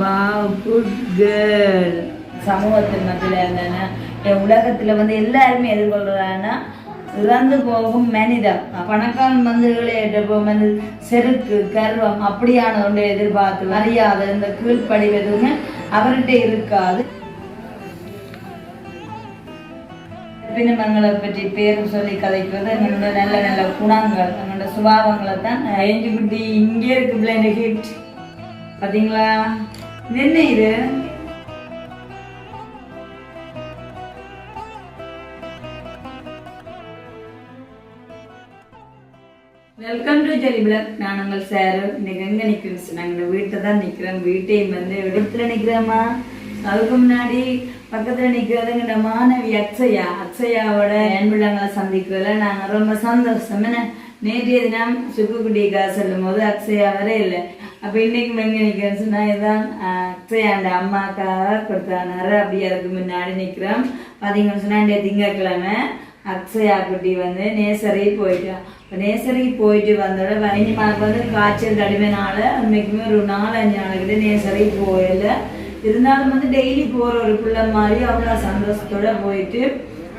Wow good girl சமூகத்தின் மத்தியில் என்னன்னா என் உலகத்துல வந்து எல்லாருமே எதிர்கொள்றாங்கன்னா இறந்து போகும் மனிதம் பணக்காரன் வந்து ஏற்ற வந்து செருக்கு கர்வம் அப்படியான ஒன்றை எதிர்பார்த்து மரியாதை இந்த கீழ்ப்படிவு எதுவுமே அவர்கிட்ட இருக்காது. பின்னமங்களை பற்றி பேரும் சொல்லி கதைக்கிறது. எங்களோட நல்ல நல்ல குணங்கள் எங்களோட சுபாவங்களை தான் ஐந்து குட்டி இங்கே இருக்கு பிள்ளைங்க ஹிட் பார்த்தீங்களா இது என்ன இது? வெல்கம் டு ஜெலிபிளக் நான் உங்கள் சார். இன்னைக்கு எங்க நிக்கிறேன் நாங்கள் வீட்டை தான் நிக்கிறோம் வீட்டையும் வந்து இடத்துல நிக்கிறோமா அதுக்கு முன்னாடி பக்கத்துல நிக்கிறதுங்கிற மாணவி அக்ஷயா அக்ஷயாவோட அன்புள்ளங்களை சந்திக்கிறதுல நாங்க ரொம்ப சந்தோஷம். என்ன? நேற்றைய தினம் சுக்குக்குட்டிக்கா சொல்லும் போது அக்ஷயா வரே இல்லை. அப்ப இன்னைக்கு எங்க நிக்கிறேன்னு சொன்னா இதுதான் அஹ், அக்ஷயாண்ட அம்மாக்காக கொடுத்தானாரு. அப்படி அதுக்கு முன்னாடி நிக்கிறோம். பாத்தீங்கன்னு சொன்னா இன்றைய திங்கட்கிழமை அக்ஷயா குட்டி வந்து நேசரி போயிட்டா. இப்போ நேசரி போயிட்டு வந்தோட வயனிமாவுக்கு வந்து காய்ச்சல் தடிமைனால அன்னைக்குமே ஒரு நாலஞ்சு நாளைக்கு நேசரி போயிடல இருந்தாலும் வந்து டெய்லி போகிற ஒரு பிள்ளை மாதிரி அவ்வளோ சந்தோஷத்தோட போயிட்டு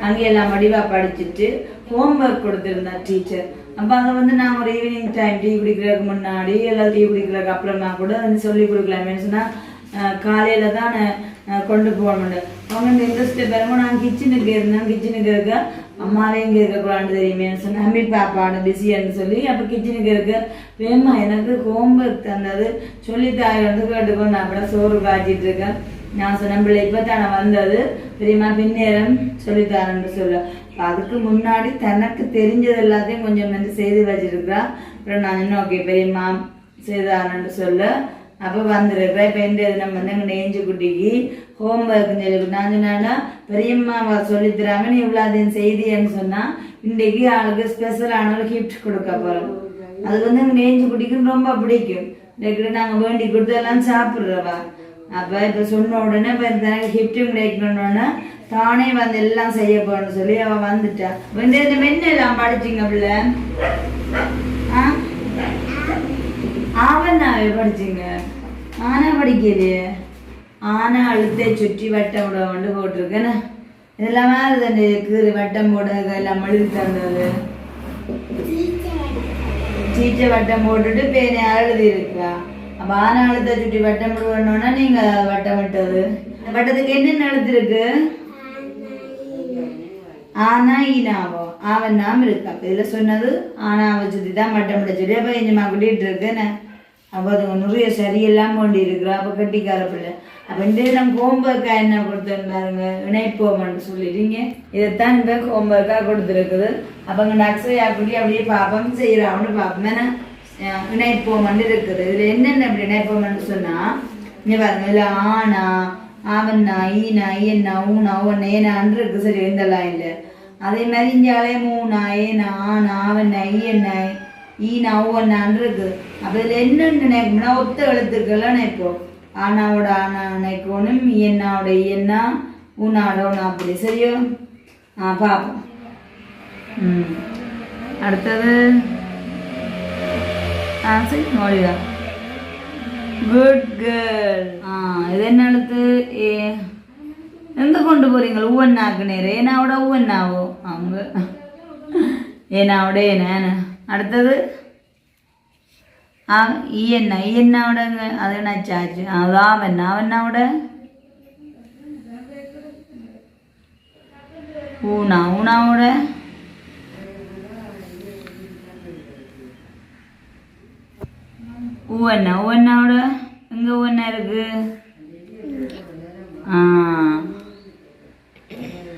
அங்கே எல்லாம் வடிவாக படிச்சுட்டு ஹோம்ஒர்க் கொடுத்துருந்தேன் டீச்சர் அப்போ அதை வந்து நான் ஒரு ஈவினிங் டைம் டீ குடிக்கிறதுக்கு முன்னாடி எல்லாம் டீ குடிக்கிறதுக்கு அப்புறமா கூட வந்து சொல்லி கொடுக்கலாமேன்னு சொன்னால் காலையில் தான் கொண்டு போகணும் அவங்க இந்த இன்ட்ரெஸ்ட் பெறமோ நான் கிச்சனுக்கு இருந்தேன் கிச்சனுக்கு இருக்க அம்மாவே இங்கே இருக்கக்கூடாது தெரியுமே சொன்னேன். அம்மி பாப்பாடு பிஸியான்னு சொல்லி அப்போ கிச்சனுக்கு இருக்க. வேமா எனக்கு ஹோம்ஒர்க் தந்தது. சொல்லி தாய் வந்து கேட்டுக்கொண்டு நான் கூட சோறு காய்ச்சிட்டு இருக்கேன். நான் சொன்னேன் பிள்ளை இப்போ தானே வந்தது பெரியம்மா பின்னேரம் சொல்லித்தாரன்னு சொல்ல. அதுக்கு முன்னாடி தனக்கு தெரிஞ்சது எல்லாத்தையும் கொஞ்சம் வந்து செய்து வச்சிருக்கிறா. அப்புறம் நான் இன்னும் ஓகே பெரியம்மா செய்தாரன்னு சொல்ல. அப்போ வந்திருக்கிறேன் இப்போ இந்த நம்ம வந்து எங்கள் நெஞ்சு குட்டிக்கு ஹோம்ஒர்க் சொல்லி நான் சொன்னா பெரியம்மா சொல்லி தராம நீ இவ்வளோ செய்தியன்னு சொன்னால் இன்றைக்கு ஆளுக்கு ஸ்பெஷலான ஒரு கிஃப்ட் கொடுக்க போகிறோம் அது வந்து நெஞ்சு குட்டிக்கு ரொம்ப பிடிக்கும். இன்றைக்கு நாங்கள் வேண்டி கொடுத்தெல்லாம் சாப்பிட்றவா? அப்போ இப்போ சொன்ன உடனே இப்போ இந்த கிஃப்ட்டும் கிடைக்கணும்னா தானே வந்து எல்லாம் செய்ய போறேன்னு சொல்லி அவள் வந்துட்டா. வந்து இந்த மென்னெல்லாம் படிச்சிங்க பிள்ளை? ஆ? ஆவண்ணாவே படிச்சிங்க. ஆனா படிக்கலையே. ஆனா அழுத்தை சுற்றி வட்டம் விட கொண்டு போட்டிருக்கேன்னு. இதெல்லாம் அது கீறு வட்டம் போட எல்லாம் மழுவி தந்தது? சீச்சை வட்டம் போட்டுட்டு பேனை அழுதி இருக்கா அப்ப ஆனா அழுத்த சுற்றி வட்டம் விடுவோன்னா நீங்க வட்டம் விட்டது இந்த வட்டத்துக்கு என்னென்ன அழுத்திருக்கு இருக்கு? ஆனா ஈனாவோ. அவன் நாம் இருக்கு? அப்போ இதில் சொன்னது ஆனாவை சுத்தி தான் வட்டம் விட சொல்லி அப்போ இஞ்சமா கூட்டிகிட்டு இருக்குன்னு. அப்போ அது நிறைய சரியெல்லாம் கொண்டு இருக்கிறா அப்போ கட்டிக்கார பிள்ளை. அப்படின்ட்டு இந்த இடம் என்ன கொடுத்துருந்தாருங்க இணைப்போம்னு சொல்லிட்டீங்க. இதைத்தான் இப்போ ஹோம்ஒர்க்காக கொடுத்துருக்குது. அப்போ இங்கே அக்ஷயா குடி அப்படியே பார்ப்போம் செய்கிறான்னு பார்ப்போம் ஏன்னா இணைப்போம்னு இருக்குது. இதில் என்னென்ன இப்படி இணைப்போம்னு சொன்னால் இங்கே பாருங்க இதில் ஆனா ஆவண்ணா ஈனா ஈயண்ணா ஊனா ஊன்னா ஏனான்னு இருக்குது சரி இருந்தெல்லாம் இல்லை அதே மாதிரி இஞ்சாலே மூணா ஏனா ஆனா ஆவண்ணா ஈயண்ணா ஈனா ஒன்னான் இருக்குது. அப்போ இதில் என்னென்ன நினைப்போம்னா ஒத்த எழுத்துக்கள்லாம் நினைப்போம் ஆனாவோட ஆனா நினைக்கணும் இயன்னாவோட இயன்னா ஊனாவோட ஒன்று அப்படி சரியோ? ஆ பார்ப்போம் ம். அடுத்தது. ஆ சரி மொழியா குட் கேர்ள் ஆ இது என்ன எழுத்து? ஏ எங்க கொண்டு போறீங்க? ஊவன்னாக்கு நேரம் ஏனாவோட ஊவன்னாவோ அவங்க. ஏனாவோட ஏன அடுத்தது. ஆ ஈயண்ணா ஈயண்ணாவோடங்க அது என்ன சாச்சு அது ஆவண்ணா அவண்ணாவோட ஊனா ஊனாவோட ஊவண்ணா ஊவண்ணாவோட எங்க ஊவண்ணா இருக்கு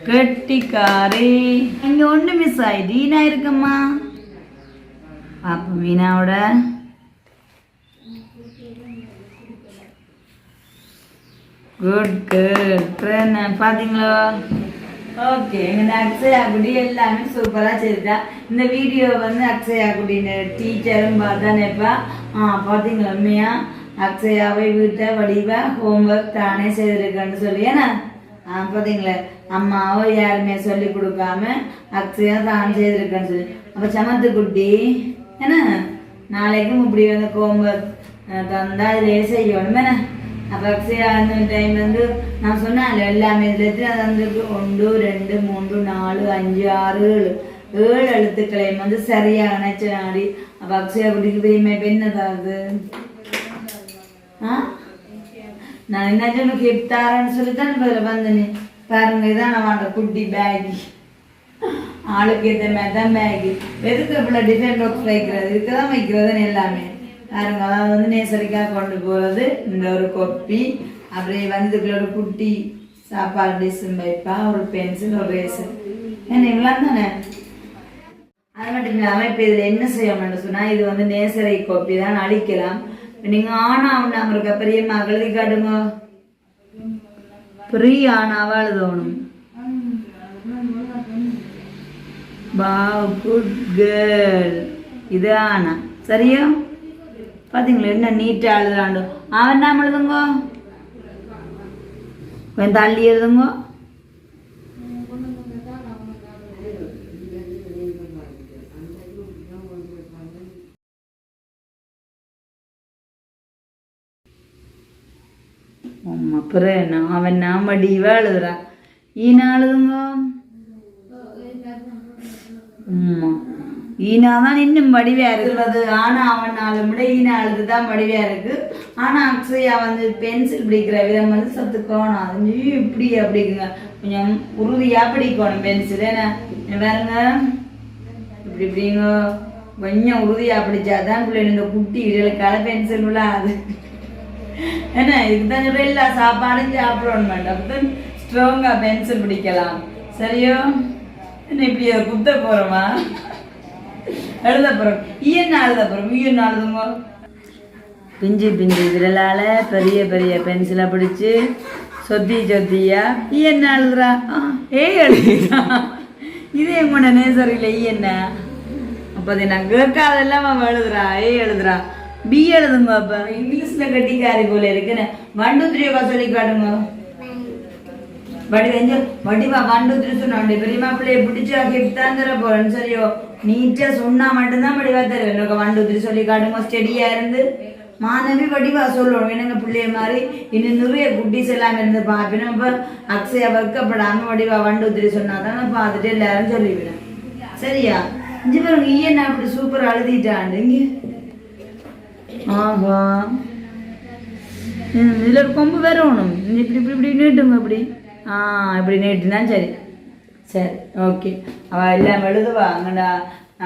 கெட்டிக்காரி இங்க ஒண்ணு மிஸ் ஆயிடுச்சு ஈனா பாப்பா மீனாவோட குட் குட் பார்த்தீங்களா ஓகே எங்கள் அக்ஷயா குடி எல்லாமே சூப்பராக செய்தா இந்த வீடியோ வந்து அக்ஷயா குடின்னு டீச்சரும் பார்த்தானேப்பா ஆ பார்த்தீங்களா உண்மையா? அக்ஷயாவை வீட்டை வடிவா ஹோம்ஒர்க் தானே செய்திருக்கேன்னு சொல்லி ஏன்னா? ஆ பார்த்தீங்களா அம்மாவோ யாருமே சொல்லி கொடுக்காம அக்ஷயா தான் செய்திருக்கேன்னு சொல்லி. அப்போ சமத்து குட்டி என்ன? நாளைக்கும் இப்படி வந்து ஹோம்ஒர்க் தந்தா இதிலே செய்யணும் என்ன? அப்போ அக்ஷயா டைம் வந்து நான் சொன்னேன்ல எல்லாமே இதில் எத்தனை தந்திருக்கு ஒன்று ரெண்டு மூன்று நாலு அஞ்சு ஆறு ஏழு ஏழு எழுத்துக்களையும் வந்து சரியாக நினைச்ச நாடி அப்போ அக்ஷயா குட்டிக்கு தெரியுமா இப்போ ஆ நான் என்ன சொன்ன கிஃப்டாரன்னு சொல்லி தான் பதில் வந்தேனே பாருங்க இதான் நான் வாங்க குட்டி பேக் ஆளுக்கு ஏற்ற மாதிரி தான் பேக் எதுக்கு இப்படி டிஃபரெண்ட் பாக்ஸ் வைக்கிறது இதுக்கு தான் வைக்கிறதுன்னு எல்லாமே பாருங்க அதாவது வந்து நேசரிக்காக கொண்டு போகிறது இந்த ஒரு கொப்பி. அப்படியே வந்து ஒரு குட்டி சாப்பாடு டிஷும் வைப்பா ஒரு பென்சில் ஒரு ரேசர் என்ன இவ்வளோ தானே? அது மட்டும் இல்லாமல் இப்போ இதில் என்ன செய்யணும்னு சொன்னால் இது வந்து நேசரை கொப்பி தான் அழிக்கலாம். நீங்கள் ஆனா அவன் இருக்க பெரிய மகளி காட்டுங்க. பெரிய ஆனாவா எழுதணும் வாவ் குட் கேர்ள். இது ஆனா சரியா? பார்த்தீங்களா என்ன நீட்டாக எழுதுறாண்டு அவன் என்ன எழுதுங்க கொஞ்சம் தள்ளி எழுதுங்க அப்புறம் என்ன அவன் நாம டீவா எழுதுறான் ஈனா எழுதுங்க அம்மா ஈனா தான் இன்னும் வடிவா இருக்கிறது ஆனா அவனாலும் விட ஈனா எழுது தான் வடிவா இருக்கு ஆனா அக்ஷயா வந்து பென்சில் பிடிக்கிற விதம் வந்து கோணம். அது இப்படி அப்படிங்க கொஞ்சம் உறுதியா பிடிக்கணும் பென்சில். என்ன பாருங்க. இப்படி இப்படிங்க. கொஞ்சம் உறுதியா பிடிச்சாதான் பிள்ளைங்க இந்த குட்டி இதுகளுக்கால பென்சில் விழாது. என்ன இதுதான் எல்லா சாப்பாடும் சாப்பிடணும் வேண்டாம். அப்பதான் ஸ்ட்ராங்கா பென்சில் பிடிக்கலாம். சரியோ? என்ன இப்படி குத்த போறோமா? எழுத போறோம் ஈயன்னா எழுத போறோம் ஈயன்னா எழுதுங்க பிஞ்சு பிஞ்சு விரலால பெரிய பெரிய பென்சிலை பிடிச்சு சொத்தி சொத்தியா? என்ன எழுதுறா ஏய் எழுதுறா? இது எங்கூட நேசரியில் ஈ என்ன அப்போ நான் கேட்காதெல்லாம் அவன் எழுதுறா. ஏ எழுதுறா. பி எழுதுங்க அப்போ. இங்கிலீஷில் கட்டிக்காரி போல இருக்குன்னு. ஒன் டூ த்ரீ சொல்லி காட்டுங்க. வடி வெஞ்ச வடிவா ஒன் டூ த்ரீ பெரியமா பிள்ளைய பிடிச்சி கிஃப்ட் போறேன்னு சரியோ நீட்டா சொன்னா மட்டும்தான் வடிவா தருவேன். எனக்கு ஒன் டூ சொல்லி காட்டுங்க ஸ்டெடியா இருந்து மாணவி வடிவா சொல்லணும் என்னங்க பிள்ளைய மாதிரி? இன்னும் நிறைய குட்டீஸ் எல்லாம் இருந்து பார்ப்பேன் இப்போ அக்ஷயா வைக்கப்படாம வடிவா ஒன் டூ த்ரீ நான் பார்த்துட்டு எல்லாரும் சொல்லிவிடுவேன் சரியா? இஞ்சி பாருங்க ஈயன் அப்படி சூப்பர் அழுதிட்டாண்டு. ஆஹா. ம், இதுல ஒரு கொம்பு வேற ஒண்ணும் இப்படி இப்படி இப்படி நீட்டுங்க இப்படி ஆ இப்படி நீட்டினா சரி. சரி ஓகே. அவ எல்லாம் எழுதுவா. அங்கடா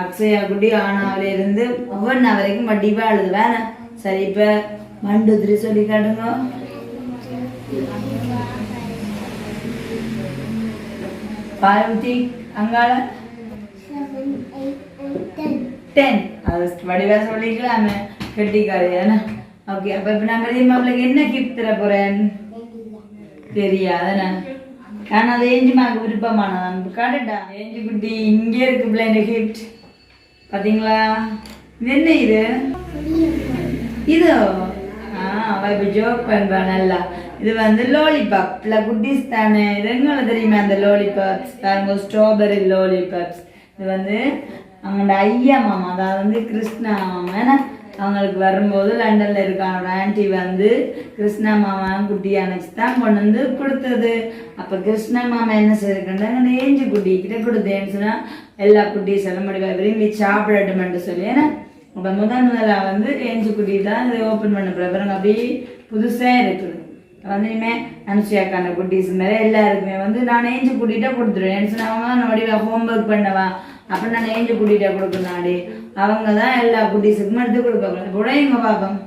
அக்ஷயா குட்டி ஆனாவில இருந்து ஒவ்வொன்றா வரைக்கும் வட்டிப்பா எழுதுவேன் சரி இப்ப மண்டு திரி சொல்லி காட்டுங்க. பார்வதி அங்கால டென் அது வடிவா சொல்லிக்கலாமே. கெட்டிக்காது ஏன்னா ஓகே அப்போ இப்போ நான் பெரியம்மா என்ன கிஃப்ட் தர போகிறேன் தெரியாதுண்ணா ஆனால் அது ஏஞ்சிமாக்கு விருப்பமானதான் காட்டுட்டா ஏஞ்சி குட்டி இங்கே இருக்கு பிள்ளைங்க கிஃப்ட் பார்த்தீங்களா என்ன இது? இது. ஆ அவ இப்போ ஜோக் பண்ணுவா நல்லா. இது வந்து லோலிபாப் இல்லை குட்டீஸ் தானே. இது எங்களை தெரியுமா அந்த லோலிபாப்ஸ் பாருங்க ஸ்ட்ராபெரி லாலிபாப்ஸ் இது வந்து அவங்களோட ஐயா மாமா அதாவது வந்து கிருஷ்ணா மாமா. ஏன்னா அவங்களுக்கு வரும்போது லண்டனில் இருக்கானோட ஆண்டி வந்து கிருஷ்ணா மாமா குட்டி அணைச்சி தான் கொண்டு வந்து கொடுத்தது. அப்போ கிருஷ்ணா மாமா என்ன செய்திருக்காங்க ஏஞ்சி குட்டி கிட்ட கொடுத்தேன்னு சொன்னால் எல்லா குட்டியும் எல்லாம் முடியாது விரும்பி சாப்பிடட்டுமென்ட்டு சொல்லி. ஏன்னா அப்போ முதல் முதலாக வந்து ஏஞ்சி குட்டி தான் இதை ஓப்பன் பண்ண பிறகு அப்படியே புதுசாக இருக்குது. வந்து இனிமே அனுஷியாக்கான குட்டீஸ் மாதிரி எல்லாருக்குமே வந்து நான் ஏஞ்சி கூட்டிகிட்டே கொடுத்துருவேன் ஏன்னு சொன்னா அவங்க தான் வடிவா ஹோம்ஒர்க் பண்ணவா? அப்போ நான் ஏஞ்சி கூட்டிகிட்டே கொடுக்கணாடி அவங்க தான் எல்லா குட்டீஸுக்கும் எடுத்து கொடுப்பாங்க. கூட எங்க பாப்போம்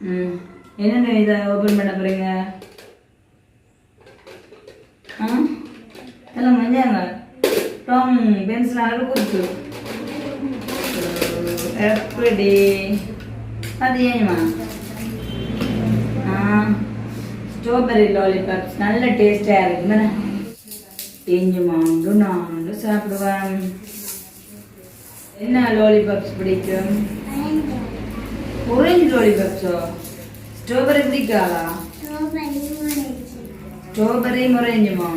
ம். என்னென்ன இதை ஓப்பன் பண்ண போறீங்க? ஆ? எல்லாம் மஞ்சாங்க. டம் பென்சில் அளவு கொடுத்து. எப்படி? அது ஏமா ஆ. ஸ்ட்ராபெரி லாலிபாப்ஸ் நல்ல டேஸ்டாக இருக்குங்க ஏஞ்சு மாண்டு சாப்பிடுவான் என்ன லாலிபாப்ஸ் பிடிக்கும்? ஒரேஞ்ச் லாலிபாப்ஸோ ஸ்ட்ராபெரி பிடிக்காதா? ஸ்ட்ராபெரி முறைஞ்சுமா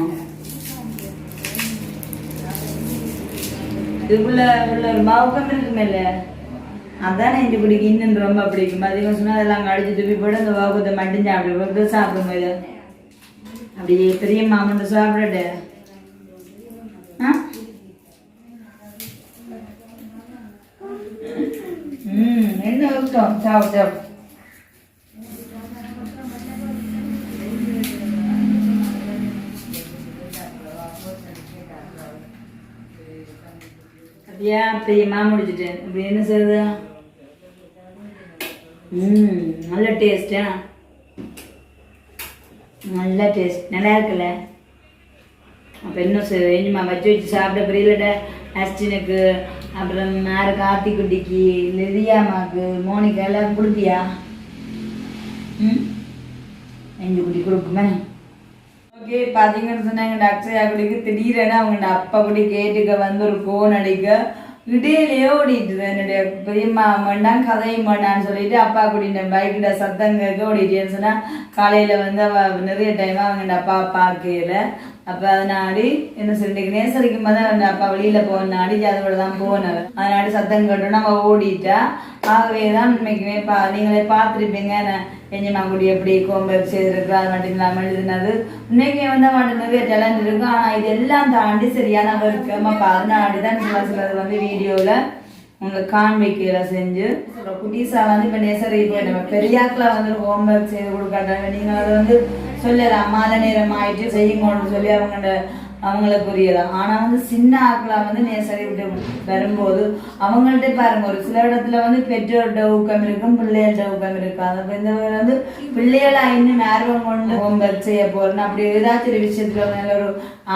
இதுக்குள்ள உள்ள ஒரு மாவுக்கம் இருக்குமேல அதான் எனக்கு பிடிக்கும். இன்னும் ரொம்ப பிடிக்கும். அதிகம் சொன்னால் அதெல்லாம் அடிச்சு துப்பி போட்டு அந்த வாபத்தை மட்டும் சாப்பிடுவோம். சாப்பிடும்போது அப்படியே பெரிய மாமன் சாப்பிடட்டு ஆ ம் என்ன விட்டோம் சாப்பிட்டு அப்படியா? பெரியமா முடிச்சுட்டேன். இப்படி என்ன செய்யுது ம் நல்ல டேஸ்டா நல்ல டேஸ்ட் நல்லா இருக்குல்ல? அப்போ என்ன செய்யுது என்னம்மா வச்சு வச்சு சாப்பிட புரியலடா. அஸ்டினுக்கு அப்புறம் யாரு கார்த்திக்குட்டிக்கு லிதியாமாக்கு மோனிகா எல்லாம் கொடுத்தியா ம்? எங்க குட்டி கொடுக்குமே? ஓகே பார்த்தீங்கன்னு சொன்னாங்க டாக்டர். குடிக்கு திடீரென அவங்க அப்பா குடி கேட்டுக்க வந்து ஒரு கோன் அடிக்க இடையிலேயே ஓடிட்டு என்னுடைய பெரியம்மா வேண்டாம் கதையும் வேண்டான்னு சொல்லிட்டு அப்பா கூட்டிட்டு பைக்கிட்ட சத்தம் கேட்க ஓடிட்டேன்னு சொன்னா காலையில வந்து அவ நிறைய டைம் அவங்க அப்பா பார்க்கல அப்ப அதனாடி என்ன சொல்லிட்டு நேசரிக்கும் போது அந்த அப்பா வெளியில போனாடி ஜாதகோட தான் போனவர் அதனாடி சத்தம் கேட்டோன்னா அவ ஓடிட்டா ஆகவே தான் உண்மைக்குமே பா நீங்களே பார்த்துருப்பீங்க பெஞ்சமா குடி எப்படி கோம்பேக் செய்திருக்கு அது மட்டும் இல்லாமல் எழுதினது. உண்மைக்குமே வந்து அவன் நிறைய டேலண்ட் இருக்கும் ஆனா இது எல்லாம் தாண்டி சரியான ஒர்க்கு நம்ம அதனாடி தான் சில சிலது வந்து வீடியோவில் உங்களுக்கு காண்பிக்கையில செஞ்சு. சொல்ற வந்து இப்போ நேசரி இப்போ நம்ம பெரியாக்களை வந்து ஹோம்ஒர்க் செய்து கொடுக்காட்டாங்க நீங்கள் அதை வந்து சொல்லலாம் மாத நேரம் ஆயிட்டு செய்யுங்கன்னு சொல்லி அவங்களோட அவங்களுக்குரியதான் ஆனா வந்து சின்ன ஆக்களா வந்து நேசரி விட்டு வரும்போது அவங்கள்ட்ட பாருங்க ஒரு சில இடத்துல வந்து பெற்றோர்கிட்ட ஊக்கம் இருக்கும் பிள்ளைகள்கிட்ட ஊக்கம் இருக்கும் அதை இந்த வந்து பிள்ளைகளா இன்னும் ஆர்வம் கொண்டு ஹோம்ஒர்க் செய்ய போறேன் அப்படி ஏதாச்சும் ஒரு விஷயத்துல நல்ல ஒரு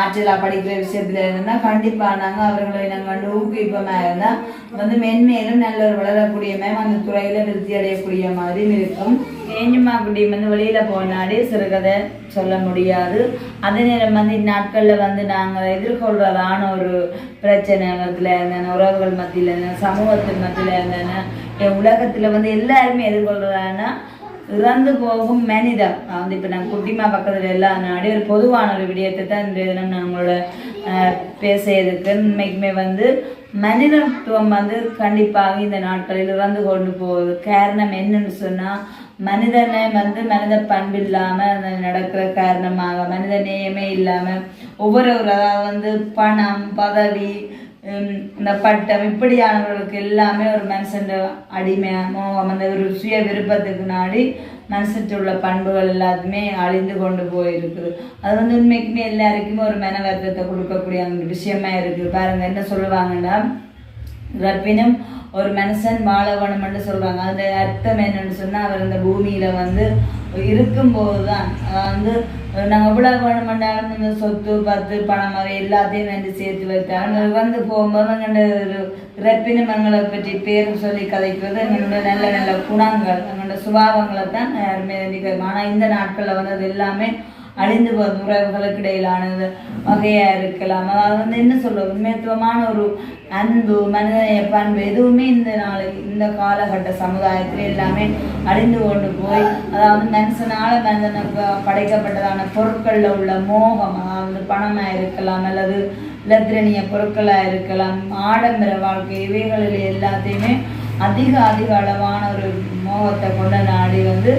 ஆற்றலா படிக்கிற விஷயத்துல இருந்தா கண்டிப்பா நாங்க அவர்களை நாங்கள் வந்து ஊக்குவிப்பமா இருந்தா வந்து மென்மேலும் நல்ல ஒரு வளரக்கூடிய மேம் அந்த துறையில விருத்தி அடையக்கூடிய மாதிரி இருக்கும். ஏஞ்சுமா குட்டியும் வந்து வெளியில் போனாடி சிறுகதை சொல்ல முடியாது. அதே நேரம் வந்து இந்நாட்களில் வந்து நாங்கள் எதிர்கொள்றதான ஒரு பிரச்சனை மத்தியில் இருந்தேன் உறவுகள் மத்தியில் இருந்தேன் சமூகத்தின் மத்தியில் இருந்தேன். என் உலகத்தில் வந்து எல்லாருமே எதிர்கொள்றதானா இறந்து போகும் மனிதம் வந்து இப்போ நாங்கள் குட்டிமா பக்கத்தில் எல்லாம் நாடி ஒரு பொதுவான ஒரு விடயத்தை தான் இந்த தினம் நான் பேசியதுக்கு உண்மைக்குமே வந்து மனிதத்துவம் வந்து கண்டிப்பாக இந்த நாட்களில் இறந்து கொண்டு போகுது. காரணம் என்னன்னு சொன்னால் மனிதனை வந்து மனித பண்பு இல்லாமல் நடக்கிற காரணமாக மனித நேயமே இல்லாமல் ஒவ்வொரு ஒரு அதாவது வந்து பணம் பதவி இந்த பட்டம் இப்படியானவர்களுக்கு எல்லாமே ஒரு மனுஷன் அடிமை மோகம் அந்த ஒரு சுய விருப்பத்துக்கு நாடி மனுஷன்ட்டு உள்ள பண்புகள் எல்லாத்துமே அழிந்து கொண்டு போயிருக்குது. அது வந்து உண்மைக்குமே எல்லாருக்குமே ஒரு மன வருத்தத்தை கொடுக்கக்கூடிய அந்த விஷயமா இருக்குது பாருங்க என்ன சொல்லுவாங்கன்னா ரப்பினும் ஒரு மனுஷன் வாழ வேணும்னு சொல்றாங்க அந்த அர்த்தம் என்னன்னு சொன்னால் அவர் இந்த பூமியில வந்து இருக்கும்போது தான் வந்து நாங்கள் இவ்வளவு வேணும் பண்ணாலும் இந்த சொத்து பத்து பணம் வகை எல்லாத்தையும் வந்து சேர்த்து வைத்தாலும் வந்து போகும்போது எங்களோட ஒரு இறப்பினும் எங்களை பற்றி பேர் சொல்லி கதைக்கிறது எங்களோட நல்ல நல்ல குணங்கள் எங்களோட சுபாவங்களை தான் யாருமே நினைக்கிறோம் ஆனால் இந்த நாட்களில் வந்து அது எல்லாமே அழிந்து போகும் உறவுகளுக்கு இடையிலானது வகையா இருக்கலாம். அதாவது வந்து என்ன சொல்ல உண்மைத்துவமான ஒரு அன்பு மனிதநேய பண்பு எதுவுமே இந்த நாளைக்கு இந்த காலகட்ட சமுதாயத்தில் எல்லாமே அழிந்து கொண்டு போய் அதாவது மனுஷனால மனிதனுக்கு படைக்கப்பட்டதான பொருட்கள்ல உள்ள மோகம் அதாவது பணமா இருக்கலாம் அல்லது இலத்திரனிய பொருட்களா இருக்கலாம் ஆடம்பர வாழ்க்கை இவைகளில் எல்லாத்தையுமே அதிக அதிக அளவான ஒரு மோகத்தை கொண்ட நாடி வந்து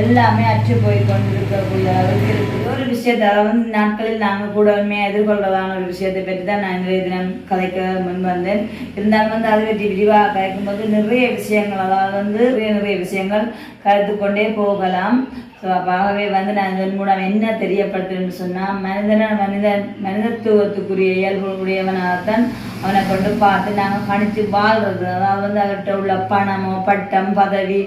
எல்லாமே அற்று போய் கொண்டிருக்கக்கூடிய அளவுக்கு இருக்குது ஒரு விஷயத்தை வந்து நாட்களில் நாங்கள் கூட உண்மையாக எதிர்கொள்றதான ஒரு விஷயத்தை பற்றி தான் நான் இன்றைய தினம் கலைக்க முன் வந்தேன் இருந்தாலும் வந்து அதை பற்றி விரிவாக கதைக்கும்போது நிறைய விஷயங்கள் அதாவது வந்து நிறைய நிறைய விஷயங்கள் கருத்து கொண்டே போகலாம். ஸோ அப்பாகவே வந்து நான் இதன் மூலம் என்ன தெரியப்படுத்துறேன்னு சொன்னால் மனிதன மனிதன் மனிதத்துவத்துக்குரிய இயல்புடையவனாகத்தான் அவனை கொண்டு பார்த்து நாங்கள் கணித்து வாழ்கிறது அதாவது வந்து அவர்கிட்ட உள்ள பணமோ பட்டம் பதவி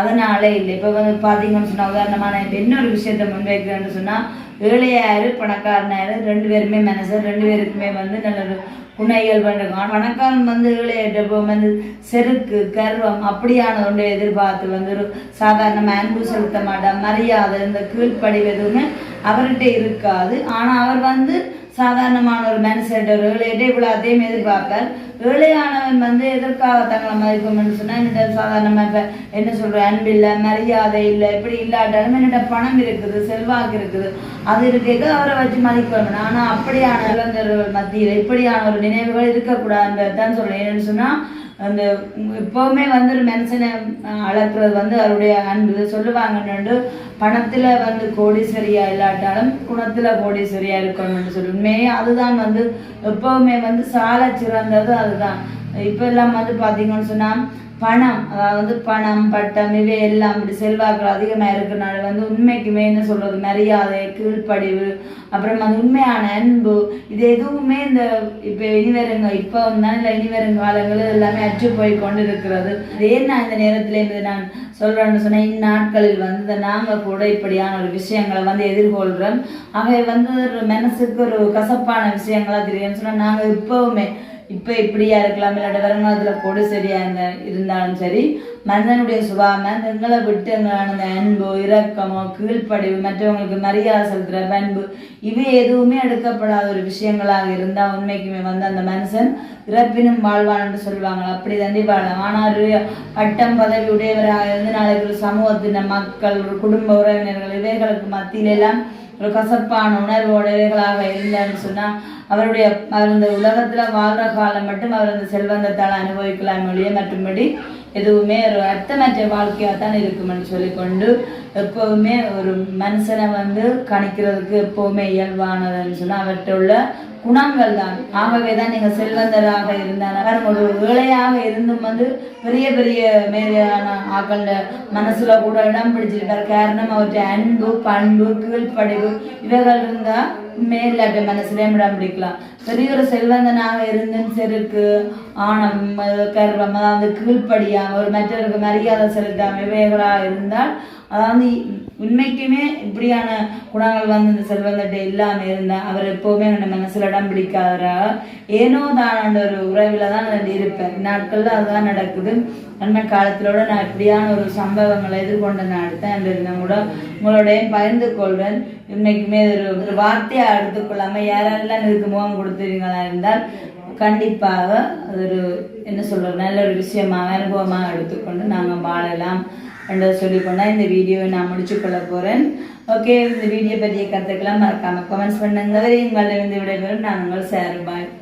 அதனாலே இல்லை. இப்போ வந்து பார்த்தீங்கன்னு சொன்னால் உதாரணமாக நான் இப்போ இன்னொரு விஷயத்தை முன்வைக்கிறேன்னு சொன்னால் ஏழையாரு பணக்காரனாரு ரெண்டு பேருமே மனசர் ரெண்டு பேருக்குமே வந்து நல்ல ஒரு புனைகள் இயல்பு பணக்காரன் வந்து ஏழையிட்ட வந்து செருக்கு கர்வம் அப்படியான ஒன்றை எதிர்பார்த்து வந்து ஒரு சாதாரண அன்பு செலுத்த மாட்டான். மரியாதை இந்த கீழ்ப்படிவு எதுவுமே அவர்கிட்ட இருக்காது. ஆனால் அவர் வந்து சாதாரணமான ஒரு மனுஷன் ஒரு ஏழையிட்ட இவ்வளோ அதையும் எதிர்பார்ப்பார் ஏழையானவன் வந்து எதற்காக தங்களை மதிக்கும்னு சொன்னா என்னிட்ட சாதாரணமாக இப்போ என்ன சொல்கிற அன்பு இல்லை மரியாதை இல்லை இப்படி இல்லாட்டாலும் என்னிட்ட பணம் இருக்குது செல்வாக்கு இருக்குது. அது இருக்க அவரை வச்சு மதிக்கணும் ஆனால் அப்படியான இளைஞர்கள் மத்தியில் இப்படியான ஒரு நினைவுகள் இருக்கக்கூடாதுன்றதான் சொல்றேன். என்னென்னு சொன்னா அந்த எப்போவுமே வந்து ஒரு மனுஷனை அளக்குறது வந்து அவருடைய அன்பு. சொல்லுவாங்கன்னு பணத்தில் வந்து கோடீஸ்வரியா இல்லாட்டாலும் குணத்தில் கோடீஸ்வரியா இருக்கணும்னு சொல்லி. உண்மையே அதுதான் வந்து எப்போவுமே வந்து சால சிறந்தது அதுதான். இப்போ எல்லாம் வந்து பார்த்தீங்கன்னு சொன்னால் பணம் அதாவது பணம் பட்டம் இவை எல்லாம் இப்படி செல்வாக்கள் அதிகமாக இருக்கிறனால வந்து உண்மைக்குமே என்ன சொல்கிறது மரியாதை கீழ்ப்படிவு அப்புறம் அந்த உண்மையான அன்பு இது எதுவுமே இந்த இப்போ இனிவருங்க இப்போ தான் இல்லை இனி காலங்களில் எல்லாமே அச்சு போய் கொண்டு இருக்கிறது ஏன் நான் இந்த நேரத்தில் இது நான் சொல்கிறேன்னு சொன்னேன் இந்நாட்களில் வந்து நாங்கள் கூட இப்படியான ஒரு விஷயங்களை வந்து எதிர்கொள்கிறோம். அவை வந்து ஒரு மனசுக்கு ஒரு கசப்பான விஷயங்களாக தெரியும்னு சொன்னால் நாங்கள் இப்போவுமே இப்போ இப்படியா இருக்கலாம் இல்லாட்ட வருங்காலத்தில் கொடு சரியா இருந்த இருந்தாலும் சரி மனிதனுடைய சுபாவம் எங்களை விட்டு எங்களான அந்த அன்பு இரக்கமோ கீழ்ப்படிவு மற்றவங்களுக்கு மரியாதை செலுத்துகிற பண்பு இவை எதுவுமே எடுக்கப்படாத ஒரு விஷயங்களாக இருந்தால் உண்மைக்குமே வந்து அந்த மனுஷன் இறப்பினும் வாழ்வான்னு சொல்லுவாங்க. அப்படி தண்டி வாழலாம் ஆனால் ஒரு பட்டம் பதவி உடையவராக இருந்து நாளைக்கு ஒரு சமூகத்தின மக்கள் ஒரு குடும்ப உறவினர்கள் இவைகளுக்கு மத்தியிலெல்லாம் ஒரு கசப்பான உணர்வு உடையவர்களாக இருந்தேன்னு சொன்னால் அவருடைய அவர் இந்த உலகத்தில் வாழ்கிற காலம் மட்டும் அவர் அந்த செல்வந்தத்தால் அனுபவிக்கலாம் ஒழிய மட்டும்படி எதுவுமே ஒரு அர்த்தமற்ற வாழ்க்கையாக தான் இருக்குமென்னு சொல்லிக்கொண்டு எப்போவுமே ஒரு மனுஷனை வந்து கணிக்கிறதுக்கு எப்போவுமே இயல்பானதுன்னு சொன்னால் அவர்கிட்ட உள்ள குணங்கள் தான். ஆகவே தான் நீங்கள் செல்வந்தராக இருந்தாலும் ஒரு வேலையாக இருந்தும் வந்து பெரிய பெரிய மேலான ஆக்கள் மனசுல கூட இடம் பிடிச்சிருக்காரு. காரணம் அவற்றை அன்பு பண்பு கீழ்ப்படிவு இவைகள் இருந்தால் மேலாட்ட மனசுலேயும் இடம் பிடிக்கலாம். பெரிய ஒரு செல்வந்தனாக இருந்தும் செருக்கு ஆணம் கர்வம் அதாவது கீழ்ப்படியாமல் ஒரு மற்றவருக்கு மரியாதை செலுத்தாமல் இவைகளாக இருந்தால் அதாவது உண்மைக்குமே இப்படியான குணங்கள் வந்து இந்த செல்வந்தட்டை இல்லாமல் இருந்தால் அவர் எப்போவுமே நம்ம மனசில் இடம் பிடிக்காதரா ஏனோ தானாண்ட ஒரு உறவில் தான் நான் இருப்பேன். நாட்களில் அதுதான் நடக்குது. அண்மை காலத்திலோட நான் இப்படியான ஒரு சம்பவங்களை எதிர்கொண்டு நான் அடுத்தேன் என்று கூட உங்களோடய பகிர்ந்து கொள்வேன். இன்னைக்குமே ஒரு ஒரு வார்த்தையாக எடுத்துக்கொள்ளாமல் யாரெல்லாம் இதுக்கு முகம் கொடுத்துருங்களா இருந்தால் கண்டிப்பாக அது ஒரு என்ன சொல்கிறது நல்ல ஒரு விஷயமாக அனுபவமாக எடுத்துக்கொண்டு நாங்கள் வாழலாம் என்றதை சொல்லிக்கொண்டா இந்த வீடியோவை நான் முடிச்சுக்கொள்ள போகிறேன் ஓகே இந்த வீடியோ பற்றிய கருத்துக்கெல்லாம் மறக்காமல் கமெண்ட்ஸ் பண்ணுங்க. உங்களிடம் விடைபெறும். நான் உங்கள் பாய்